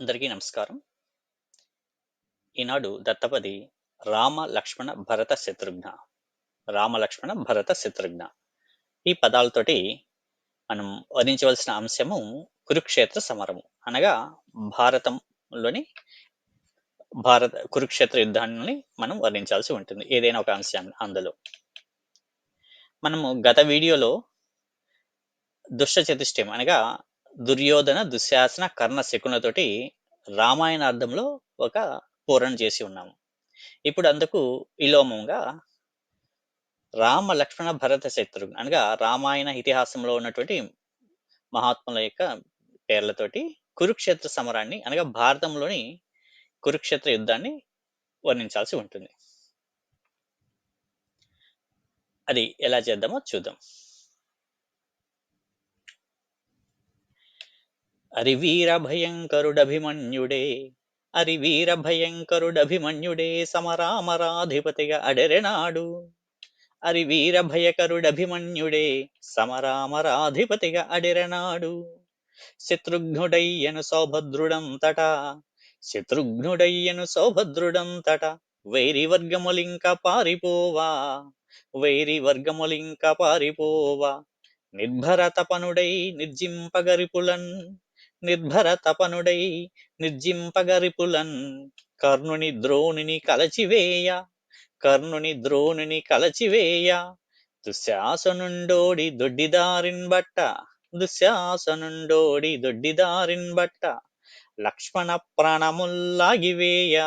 అందరికీ నమస్కారం. ఈనాడు దత్తపది రామ లక్ష్మణ భరత శత్రుఘ్న రామ లక్ష్మణ భరత శత్రుఘ్న ఈ పదాలతోటి మనం వర్ణించవలసిన అంశము కురుక్షేత్ర సమరము. అనగా భారతంలోని భారత కురుక్షేత్ర యుద్ధాన్ని మనం వర్ణించాల్సి ఉంటుంది. ఏదైనా ఒక అంశాన్ని అందులో. మనము గత వీడియోలో దుష్ట చతుష్టయం అనగా దుర్యోధన దుశ్శాసన కర్ణ శకులతోటి రామాయణార్థంలో ఒక పూరణ చేసి ఉన్నాము. ఇప్పుడు అందుకు విలోమంగా రామ లక్ష్మణ భరత శత్రుఘ్న అనగా రామాయణ ఇతిహాసంలో ఉన్నటువంటి మహాత్ముల యొక్క పేర్లతోటి కురుక్షేత్ర సమరాన్ని అనగా భారతంలోని కురుక్షేత్ర యుద్ధాన్ని వర్ణించాల్సి ఉంటుంది. అది ఎలా చేద్దామో చూద్దాం. అరివీర భయంకరుడభిమన్యుడే అరివీర భయంకరుడభిమన్యుడే సమరామరాధిపతిగా అడెరెనాడు. అరివీర భయకరుడభిమన్యుడే సమరామరాధిపతిగా అడెరనాడు. శత్రుఘ్నుడయ్యను సౌభద్రుడంతట శత్రుఘ్నుడయ్యను సౌభద్రుడంతట వైరి వర్గములింక పారిపోవా వైరి వర్గములింక పారిపోవా. నిర్భరతపనుడై నిర్జింపగరిపులన్ నిర్భర తపనుడై నిర్జింపగరిపులన్. కర్ణుని ద్రోణుని కలచివేయ కర్ణుని ద్రోణుని కలచివేయ. దుశ్శాసనుండోడి దొడ్డిదారిన్ బట్ట దుశ్శాసనుండోడి దొడ్డిదారిన్ బట్ట. లక్ష్మణ ప్రాణముల్లాగివేయ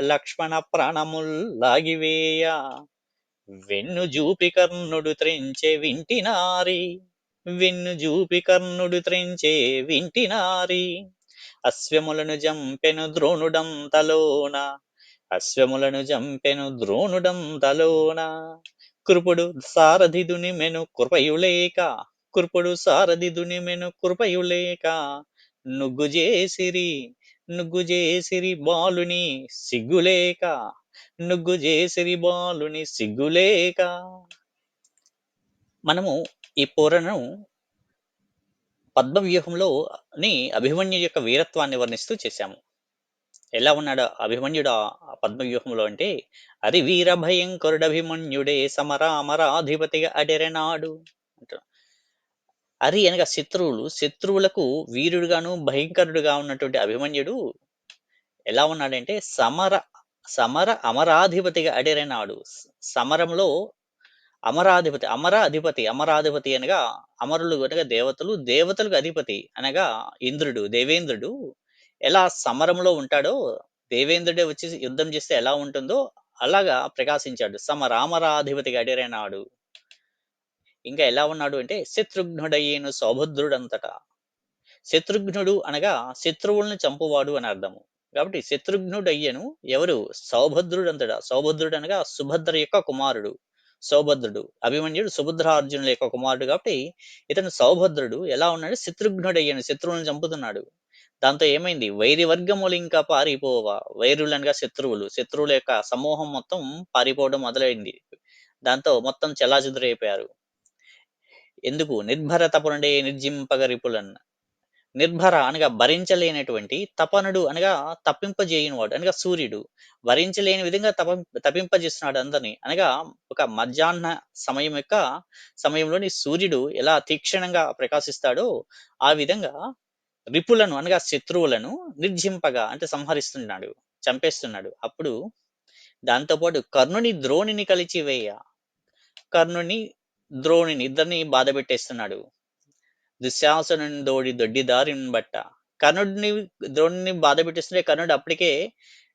లక్ష్మణ ప్రాణముల్లాగివేయ. వెన్ను జూపి కర్ణుడు త్రెంచె వింటినారి వెన్ను జూపి కర్ణుడు త్రెంచే వింటినారి అశ్వములను జంపెను ద్రోణుడంతలోన. అశ్వములను జంపెను ద్రోణుడంతలోన. కృపుడు సారథిదుని మెను కృపయులేక. కృపుడు సారథిదుని మెను కృపయులేక. నుగ్గు చేసిరి నుగ్గు చేసిరి బాలుని సిగ్గులేక. నుగ్గు చేసిరి బాలుని సిగ్గులేక. మనము ఈ పోరను పద్మవ్యూహంలోని అభిమన్యు యొక్క వీరత్వాన్ని వర్ణిస్తూ చేశాము. ఎలా ఉన్నాడు అభిమన్యుడు ఆ పద్మవ్యూహంలో అంటే అది వీర భయంకరుడభిమన్యుడే సమరామరాధిపతిగా అడెరనాడు అంటారు. అరి అనగా శత్రువులు. శత్రువులకు వీరుడుగాను భయంకరుడుగా ఉన్నటువంటి అభిమన్యుడు ఎలా ఉన్నాడంటే సమర సమర అమరాధిపతిగా అడెరనాడు. సమరంలో అమరాధిపతి అమర అధిపతి అమరాధిపతి అనగా అమరులు అనగా దేవతలు దేవతలకు అధిపతి అనగా ఇంద్రుడు దేవేంద్రుడు. ఎలా సమరంలో ఉంటాడో దేవేంద్రుడే వచ్చి యుద్ధం చేస్తే ఎలా ఉంటుందో అలాగా ప్రకాశించాడు. సమరామరాధిపతిగా అడిరైనాడు ఇంకా ఎలా ఉన్నాడు అంటే శత్రుఘ్నుడయ్యేను సౌభద్రుడంతటా శత్రుఘ్నుడు అనగా శత్రువులను చంపువాడు అని అర్థము. కాబట్టి శత్రుఘ్నుడయ్యను ఎవరు? సౌభద్రుడంతటా సౌభద్రుడు అనగా సుభద్ర యొక్క కుమారుడు. సౌభద్రుడు. అభిమన్యుడు సుభద్రార్జునుల యొక్క కుమారుడు కాబట్టి ఇతను సౌభద్రుడు. ఎలా ఉన్నాడు? శత్రుఘ్నుడయ్యాను శత్రువులను చంపుతున్నాడు. దాంతో ఏమైంది? వైరి వర్గములు ఇంకా పారిపోవా? వైరులనగా శత్రువులు. శత్రువుల యొక్క సమూహం మొత్తం పారిపోవడం మొదలైంది. దాంతో మొత్తం చెలాచెదురైపోయారు ఎందుకు? నిర్భర తపునుడే నిర్జింపగరిపులన్న నిర్భర అనగా భరించలేనటువంటి తపనుడు అనగా తప్పింపజేయనివాడు అనగా సూర్యుడు. భరించలేని విధంగా తప తప్పింపజేస్తున్నాడు అందరినీ. అనగా ఒక మధ్యాహ్న సమయం యొక్క సమయంలోని సూర్యుడు ఎలా తీక్షణంగా ప్రకాశిస్తాడో ఆ విధంగా రిపులను అనగా శత్రువులను నిర్జింపగా అంటే సంహరిస్తున్నాడు చంపేస్తున్నాడు. అప్పుడు దాంతోపాటు కర్ణుని ద్రోణిని కలిచివేయ. కర్ణుని ద్రోణిని ఇద్దరిని బాధ పెట్టేస్తున్నాడు దుశ్శాసనుడోడి దొడ్డి దారిని బట్ట. కర్ణుడిని ద్రోణుని బాధ పెట్టిస్తుంటే కర్ణుడు అప్పటికే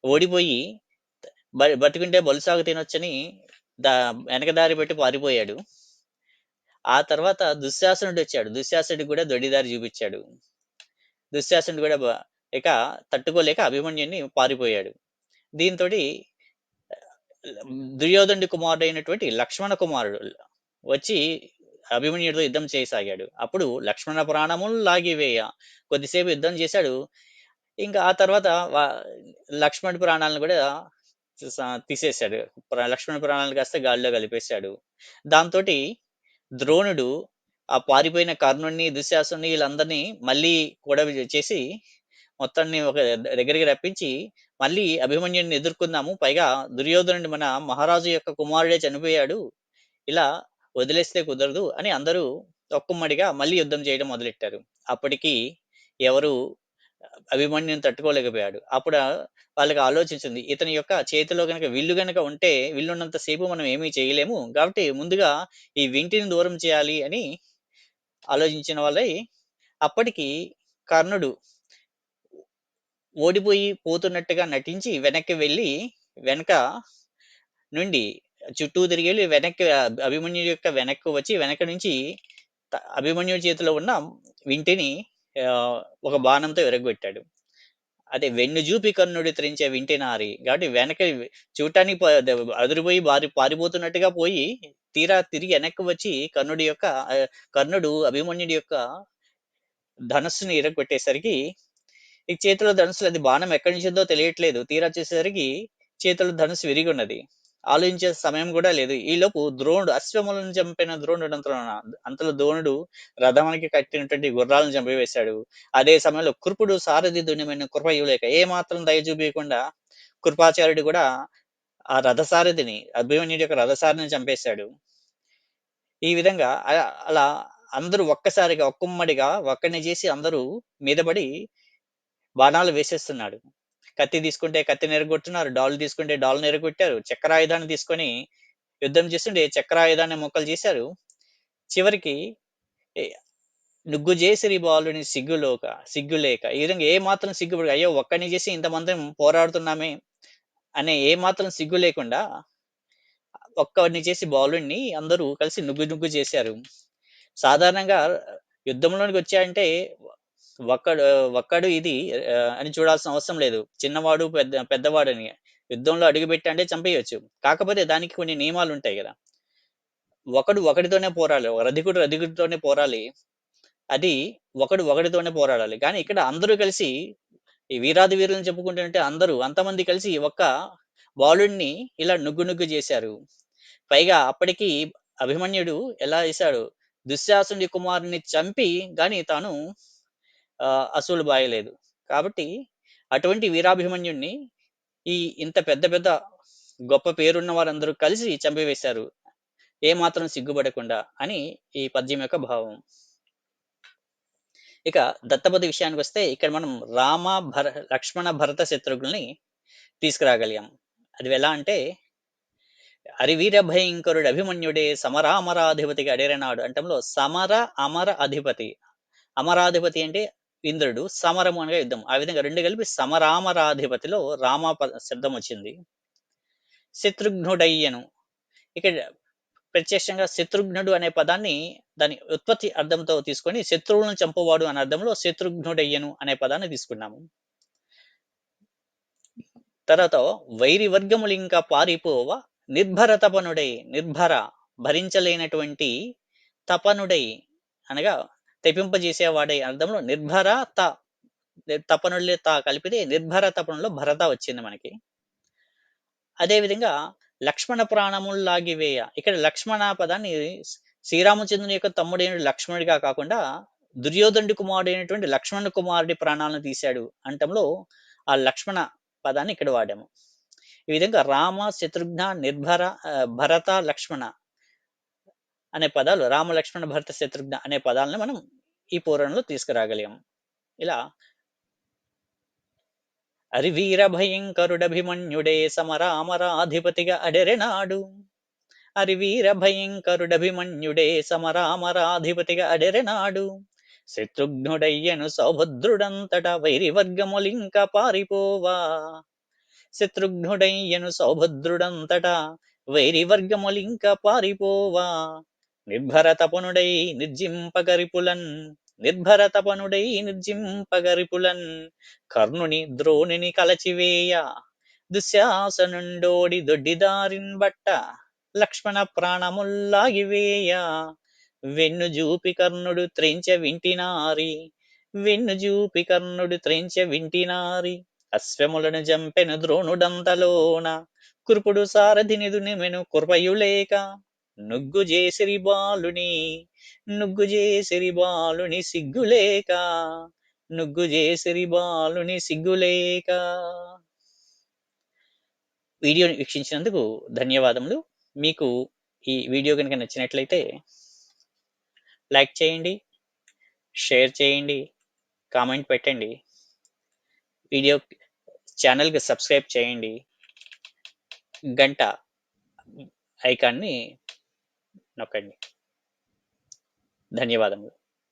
ఓడిపోయి బతికుంటే బొలుసాగు తినొచ్చని దా వెనక దారి పెట్టి పారిపోయాడు. ఆ తర్వాత దుశ్శాసనుడు వచ్చాడు. దుశ్శాసనుడికి కూడా దొడ్డిదారి చూపించాడు. దుశ్శాసనుడు కూడా ఇక తట్టుకోలేక అభిమన్యుని పారిపోయాడు. దీంతో దుర్యోధనుడి కుమారుడు అయినటువంటి లక్ష్మణ కుమారుడు వచ్చి అభిమన్యుడితో యుద్ధం చేయసాగాడు. అప్పుడు లక్ష్మణ ప్రాణములు లాగివేయ. కొద్దిసేపు యుద్ధం చేశాడు. ఇంకా ఆ తర్వాత లక్ష్మణుడి ప్రాణాలను కూడా తీసేశాడు. లక్ష్మణ ప్రాణాలు కాస్త గాలిలో కలిపేశాడు. దాంతో ద్రోణుడు ఆ పారిపోయిన కర్ణుడిని దుశ్శాసుని వీళ్ళందరినీ మళ్ళీ కూడా చేసి మొత్తాన్ని ఒక దగ్గరికి రప్పించి మళ్ళీ అభిమన్యుడిని ఎదుర్కొందాము. పైగా దుర్యోధనుడు మన మహారాజు యొక్క కుమారుడే చనిపోయాడు. ఇలా వదిలేస్తే కుదరదు అని అందరూ ఒక్కమ్మడిగా మళ్ళీ యుద్ధం చేయడం మొదలెట్టారు. అప్పటికి ఎవరు అభిమన్యుని తట్టుకోలేకపోయాడు. అప్పుడు వాళ్ళకి ఆలోచించింది ఇతని యొక్క చేతిలో కనుక విల్లు కనుక ఉంటే విల్లున్నంత సేపు మనం ఏమీ చేయలేము. కాబట్టి ముందుగా ఈ వింటిని దూరం చేయాలి అని ఆలోచించిన వాళ్ళై అప్పటికి కర్ణుడు ఓడిపోయి పోతున్నట్టుగా నటించి వెనక్కి వెళ్ళి వెనక నుండి చుట్టూ తిరిగి వెళ్ళి వెనక్కి అభిమన్యుడి యొక్క వెనక్కి వచ్చి వెనక నుంచి అభిమన్యుడి చేతిలో ఉన్న వింటిని ఒక బాణంతో ఎరగొట్టాడు. అదే వెన్ను చూపి కర్ణుడి త్రించే వింటి నారి. కాబట్టి వెనక చూడటానికి అదిరిపోయి బారి పారిపోతున్నట్టుగా పోయి తీరా తిరిగి వెనక్కి వచ్చి కర్ణుడి యొక్క కర్ణుడు అభిమన్యుడి యొక్క ధనస్సుని ఇరగొట్టేసరికి ఈ చేతిలో ధనుసులు అది బాణం ఎక్కడి నుంచి ఉందో తెలియట్లేదు. తీరా చూసేసరికి చేతిలో ధనుసు విరిగి ఉన్నది. ఆలోచించే సమయం కూడా లేదు. ఈలోపు ద్రోణుడు అశ్వములను చంపిన ద్రోణుడు అంతలో అంతలో ద్రోణుడు రథమానికి కట్టినటువంటి గుర్రాలను చంపివేశాడు. అదే సమయంలో కృపుడు సారథి దున్యమైన ఇవ్వలేక ఏ మాత్రం దయ చూపించకుండా కృపాచార్యుడు కూడా ఆ రథసారథిని అభిమన్యుడి యొక్క రథసారథిని చంపేశాడు. ఈ విధంగా అలా అందరూ ఒక్కసారిగా ఒక్కమ్మడిగా ఒక్కడిని చేసి అందరూ మీదబడి బాణాలు వేసేస్తున్నాడు. కత్తి తీసుకుంటే కత్తి నెరగొట్టున్నారు డాల్ తీసుకుంటే డాల్ నెరగొట్టారు. చక్రాయుధాన్ని తీసుకొని యుద్ధం చేస్తుంటే చక్రాయుధాన్ని మొక్కలు చేశారు. చివరికి నుగ్గు చేసిరి బాలుని సిగ్గులోక సిగ్గులేక ఈ విధంగా ఏ మాత్రం సిగ్గుపడి అయ్యో ఒక్కడిని చేసి ఇంతమంది పోరాడుతున్నామే అనే ఏ మాత్రం సిగ్గు లేకుండా ఒక్కడిని చేసి బాలుని అందరూ కలిసి నుగ్గు నుగ్గు చేశారు. సాధారణంగా యుద్ధంలోనికి వచ్చాయంటే ఒక్కడు ఒక్కడు ఇది అని చూడాల్సిన అవసరం లేదు. చిన్నవాడు పెద్ద పెద్దవాడని. యుద్ధంలో అడుగుపెట్టంటే చంపేయచ్చు. కాకపోతే దానికి కొన్ని నియమాలు ఉంటాయి కదా. ఒకడు ఒకటితోనే పోరాలి రధికుడు రధికుడితోనే పోరాలి. అది ఒకడు ఒకటితోనే పోరాడాలి. కానీ ఇక్కడ అందరూ కలిసి ఈ వీరాది వీరులను చెప్పుకుంటుంటే అందరూ అంతమంది కలిసి ఒక్క బాలుడిని ఇలా నుగ్గు నుగ్గు చేశారు. పైగా అప్పటికి అభిమన్యుడు ఎలా చేశాడు? దుశ్శాసుని కుమారుని చంపి కానీ తాను అసూలు బాయలేదు. కాబట్టి అటువంటి వీరాభిమన్యుణ్ణి ఈ ఇంత పెద్ద పెద్ద గొప్ప పేరున్న వారందరూ కలిసి చంపివేశారు. ఏ మాత్రం సిగ్గుపడకుండా అని ఈ పద్యం యొక్క భావం. ఇక దత్తపది విషయానికి వస్తే ఇక్కడ మనం రామ భర లక్ష్మణ భరత శత్రుఘ్ని తీసుకురాగలిగాం. అది ఎలా అంటే అరివీర భయంకరుడు అభిమన్యుడే సమరామరాధిపతిగా అడేరనాడు అంటంలో సమర అమర అధిపతి. అమరాధిపతి అంటే ఇంద్రుడు సమరము అనగా యుద్ధం. ఆ విధంగా రెండు కలిపి సమరామరాధిపతిలో రామ పద- శబ్దం వచ్చింది. శత్రుఘ్నుడయ్యను. ఇక్కడ ప్రత్యక్షంగా శత్రుఘ్నుడు అనే పదాన్ని దాని ఉత్పత్తి అర్థంతో తీసుకొని శత్రువులను చంపువాడు అనే అర్థంలో శత్రుఘ్నుడయ్యను అనే పదాన్ని తీసుకున్నాము. తర్వాత వైరి వర్గములు ఇంకా పారిపోవ నిర్భర తపనుడై నిర్భర భరించలేనటువంటి తపనుడై అనగా తెప్పింపజేసేవాడై అర్థంలో నిర్భర త తపనులే తా కలిపితే నిర్భర తపనులో భరత వచ్చింది మనకి. అదే విధంగా లక్ష్మణ ప్రాణములు లాగివేయ ఇక్కడ లక్ష్మణ పదాన్ని శ్రీరామచంద్రుని యొక్క తమ్ముడైన లక్ష్మణుడిగా కాకుండా దుర్యోధనుడి కుమారుడైనటువంటి లక్ష్మణ కుమారుడి ప్రాణాలను తీశాడు అంటంలో ఆ లక్ష్మణ పదాన్ని ఇక్కడ వాడాము. ఈ విధంగా రామ శత్రుఘ్న నిర్భర భరత లక్ష్మణ అనే పదాలు రామ లక్ష్మణ భరత శత్రుఘ్న అనే పదాలను మనం ఈ పూరణలో తీసుకురాగలిగాం. ఇలా అరివీర భయంకరుడభిమన్యుడే సమరామరాధిపతిగా అడెరెనాడు. అరివీర భయంకరుడభిమన్యుడే సమరామరాధిపతిగా అడెరెనాడు. శత్రుఘ్నుడయ్యను సౌభద్రుడంతట వైరివర్గములింక పారిపోవా. శత్రుఘ్నుడయ్యను సౌభద్రుడంతట వైరివర్గములింక పారిపోవా. నిర్భరతపనుడై నిర్జింపగరిపులన్ నిర్భరతపనుడై నిర్జింపగరిపులన్ కర్ణుని ద్రోణిని కలచివేయ దుశ్శాసనుండోడి దొడ్డిదారిన్ బట్ట లక్ష్మణ ప్రాణముల్లాగివేయ వెన్ను జూపి కర్ణుడు త్రెంచ వింటినారి వెన్ను జూపి కర్ణుడు త్రెంచ వింటినారి అశ్వములను జంపెను ద్రోణుడంతలోన కృపుడు సారథిని దునిమెను కుర్పయులేక నుగ్గు చేసిరి బాలుని నుగ్గు చేసిరి బాలుని సిగ్గులేక నుగ్గు చేసిరి బాలుని సిగ్గులేక. వీడియోని వీక్షించినందుకు ధన్యవాదములు. మీకు ఈ వీడియో కనుక నచ్చినట్లయితే లైక్ చేయండి షేర్ చేయండి కామెంట్ పెట్టండి. వీడియో ఛానల్కి సబ్స్క్రైబ్ చేయండి. గంట ఐకాన్ని నొక్కండి. ధన్యవాదములు.